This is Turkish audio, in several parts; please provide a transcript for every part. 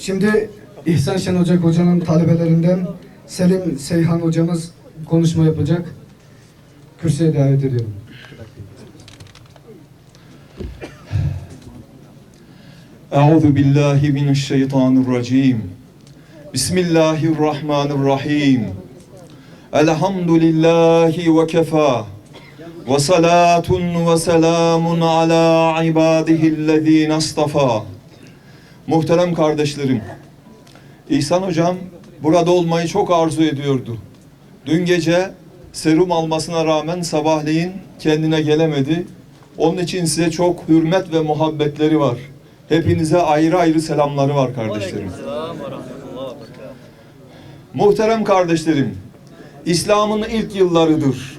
Şimdi İhsan Şen Ocak Hoca'nın talebelerinden Selim Seyhan hocamız konuşma yapacak. Kürsüye davet ediyorum. Euzu billahi mineşşeytanirracim. Bismillahirrahmanirrahim. Elhamdülillahi ve kefa. Ve salatun ve selamun ala ibadihillezine istafa. Muhterem kardeşlerim, İhsan hocam burada olmayı çok arzu ediyordu. Dün gece serum almasına rağmen sabahleyin kendine gelemedi. Onun için size çok hürmet ve muhabbetleri var. Hepinize ayrı ayrı selamları var kardeşlerim. Muhterem kardeşlerim, İslam'ın ilk yıllarıdır.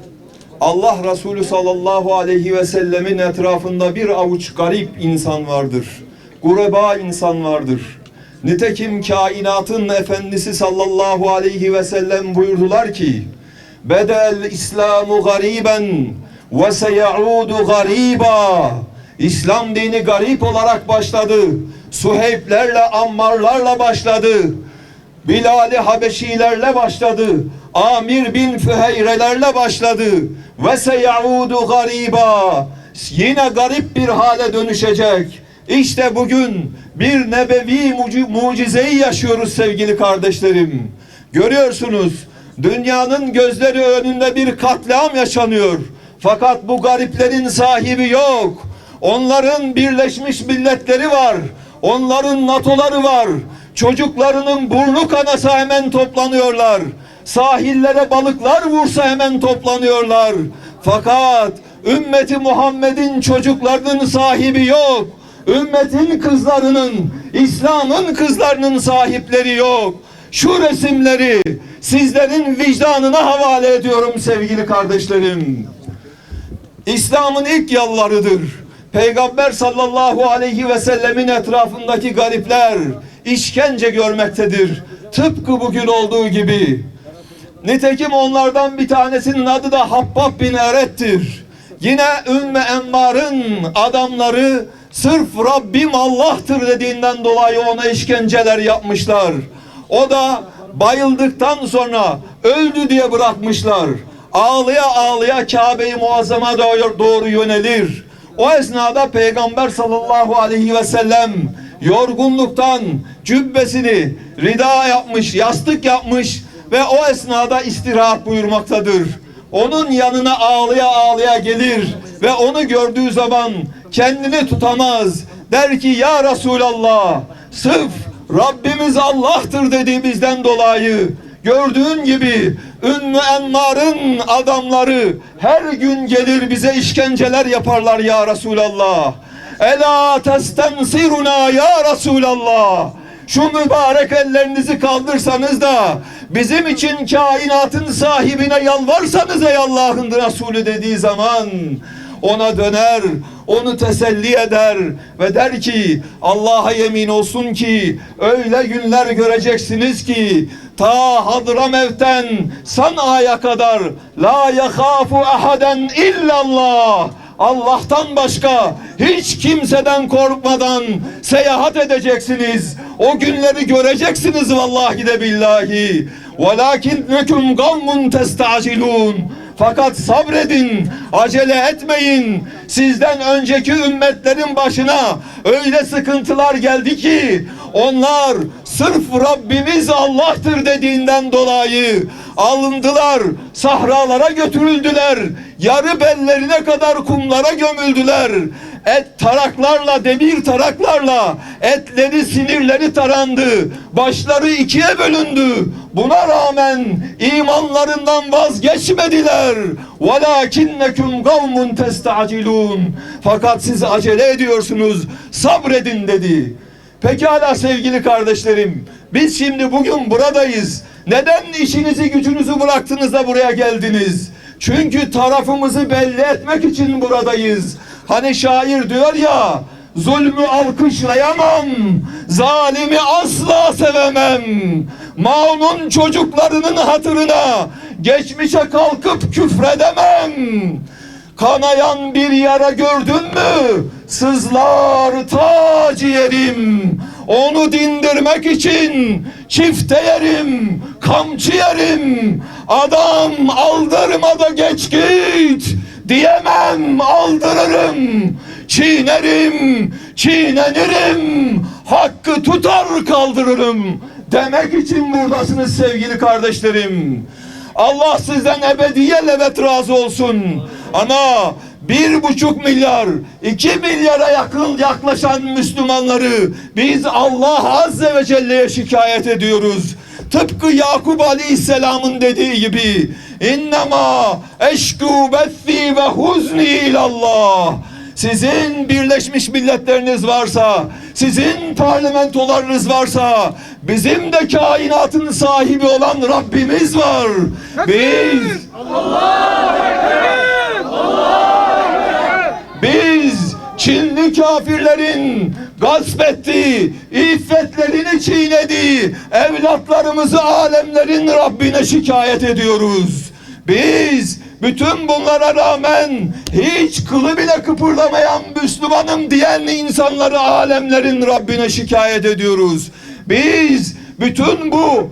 Allah Resulü sallallahu aleyhi ve sellemin etrafında bir avuç garip insan vardır. Gureba insan vardır. Nitekim kainatın efendisi sallallahu aleyhi ve sellem buyurdular ki Bedel İslamu gariben ve seyaudu gariba İslam dini garip olarak başladı. Suheyblerle, Ammarlarla başladı. Bilal-i Habeşilerle başladı. Amir bin Füheyrelerle başladı. Ve seyaudu gariba. Yine garip bir hale dönüşecek. İşte bugün bir nebevi muci- mucizeyi yaşıyoruz sevgili kardeşlerim. Görüyorsunuz dünyanın gözleri önünde bir katliam yaşanıyor. Fakat bu gariplerin sahibi yok. Onların Birleşmiş Milletleri var. Onların NATO'ları var. Çocuklarının burnu kanasa hemen toplanıyorlar. Sahillere balıklar vursa hemen toplanıyorlar. Fakat ümmeti Muhammed'in çocuklarının sahibi yok. Ümmetin kızlarının, İslam'ın kızlarının sahipleri yok. Şu resimleri sizlerin vicdanına havale ediyorum sevgili kardeşlerim. İslam'ın ilk yıllarıdır. Peygamber sallallahu aleyhi ve sellemin etrafındaki garipler işkence görmektedir. Tıpkı bugün olduğu gibi. Nitekim onlardan bir tanesinin adı da Habbab bin Eret'tir. Yine Ümmü Emmar'ın adamları sırf Rabbim Allah'tır dediğinden dolayı ona işkenceler yapmışlar. O da bayıldıktan sonra öldü diye bırakmışlar. Ağlıya ağlıya Kabe-i Muazzama doğru, yönelir. O esnada Peygamber sallallahu aleyhi ve sellem yorgunluktan cübbesini rida yapmış, yastık yapmış ve o esnada istirahat buyurmaktadır. Onun yanına ağlıya ağlıya gelir ve onu gördüğü zaman kendini tutamaz. Der ki ya Resulallah sırf Rabbimiz Allah'tır dediğimizden dolayı gördüğün gibi Ümmü Enmar'ın adamları her gün gelir bize işkenceler yaparlar ya Resulallah. Ela testensiruna ya Resulallah. Şu mübarek ellerinizi kaldırsanız da bizim için kainatın sahibine yalvarsanız ey Allah'ın Resulü dediği zaman ona döner, onu teselli eder ve der ki Allah'a yemin olsun ki öyle günler göreceksiniz ki ta Hadramev'ten Sana'ya kadar la yakhafu ahaden illallah Allah'tan başka hiç kimseden korkmadan seyahat edeceksiniz. O günleri göreceksiniz vallahi de billahi. Velakinnekum kavmun testacilun. Fakat sabredin, acele etmeyin. Sizden önceki ümmetlerin başına öyle sıkıntılar geldi ki onlar sırf Rabbimiz Allah'tır dediğinden dolayı alındılar, sahralara götürüldüler, yarı bellerine kadar kumlara gömüldüler. Et taraklarla, demir taraklarla etleri, sinirleri tarandı. Başları ikiye bölündü. Buna rağmen imanlarından vazgeçmediler. وَلَاكِنَّكُمْ قَوْمٌ تَسْتَعْجِلُونَ Fakat siz acele ediyorsunuz. Sabredin dedi. Pekala sevgili kardeşlerim, biz şimdi bugün buradayız. Neden işinizi gücünüzü bıraktınız da buraya geldiniz? Çünkü tarafımızı belli etmek için buradayız. Hani şair diyor ya, zulmü alkışlayamam, zalimi asla sevemem. Maun'un çocuklarının hatırına geçmişe kalkıp küfredemem. Kanayan bir yara gördün mü? Sızlar ta ciğerim. Onu dindirmek için çifte yerim, kamçı yerim. Adam aldırma da geç git. Diyemem aldırırım. Çiğnerim, çiğnenirim. Hakkı tutar kaldırırım. Demek için buradasınız sevgili kardeşlerim. Allah sizden ebediyen razı olsun. Ana bir buçuk milyar, iki milyara yakın yaklaşan Müslümanları biz Allah Azze ve Celle'ye şikayet ediyoruz. Tıpkı Yakup Aleyhisselam'ın dediği gibi innema eşku bethi ve huzni ilallah. Sizin Birleşmiş Milletleriniz varsa, sizin parlamentolarınız varsa, bizim de kainatın sahibi olan Rabbimiz var. Biz Biz Çinli kafirlerin gasp ettiği, iffetlerini çiğnediği evlatlarımızı alemlerin Rabbine şikayet ediyoruz. Biz bütün bunlara rağmen hiç kılı bile kıpırdamayan Müslümanım diyen insanları alemlerin Rabbine şikayet ediyoruz. Biz bütün bu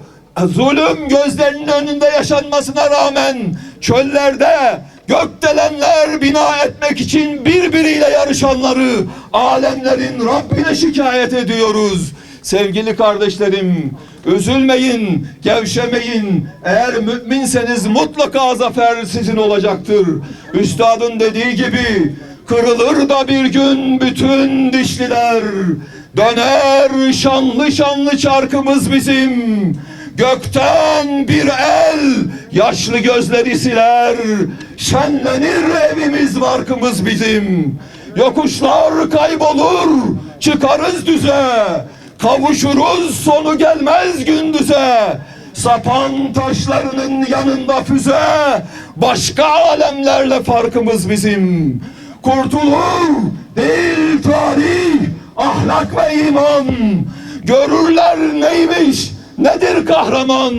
zulüm gözlerinin önünde yaşanmasına rağmen çöllerde gökdelenler bina etmek için birbiriyle yarışanları alemlerin Rabbine şikayet ediyoruz. Sevgili kardeşlerim, üzülmeyin, gevşemeyin. Eğer müminseniz mutlaka zafer sizin olacaktır. Üstadın dediği gibi kırılır da bir gün bütün dişliler. Döner şanlı şanlı çarkımız bizim. Gökten bir el yaşlı gözleri siler. Şenlenir evimiz barkımız bizim. Yokuşlar kaybolur, çıkarız düze. Kavuşuruz sonu gelmez gündüze. Sapan taşlarının yanında füze. Başka alemlerle farkımız bizim. Kurtulur değil tarih, ahlak ve iman. Görürler neymiş, nedir kahraman?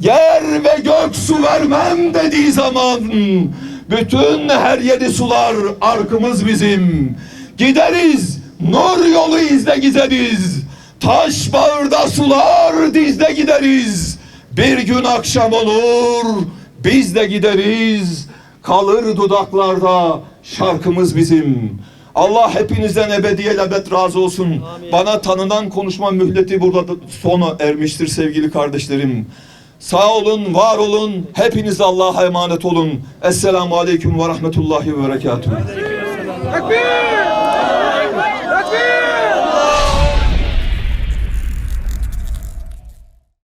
Yer ve gök su vermem dediği zaman bütün her yeri sular arkımız bizim. Gideriz nur yolu izle gideriz. Taş bağırda sular dizde gideriz. Bir gün akşam olur biz de gideriz. Kalır dudaklarda şarkımız bizim. Allah hepinizden ebediyen ebed razı olsun. Bana tanınan konuşma mühleti burada da sona ermiştir sevgili kardeşlerim. Sağ olun, var olun. Hepiniz Allah'a emanet olun. Esselamu Aleyküm ve Rahmetullahi ve Berekatuhu. Tekbir!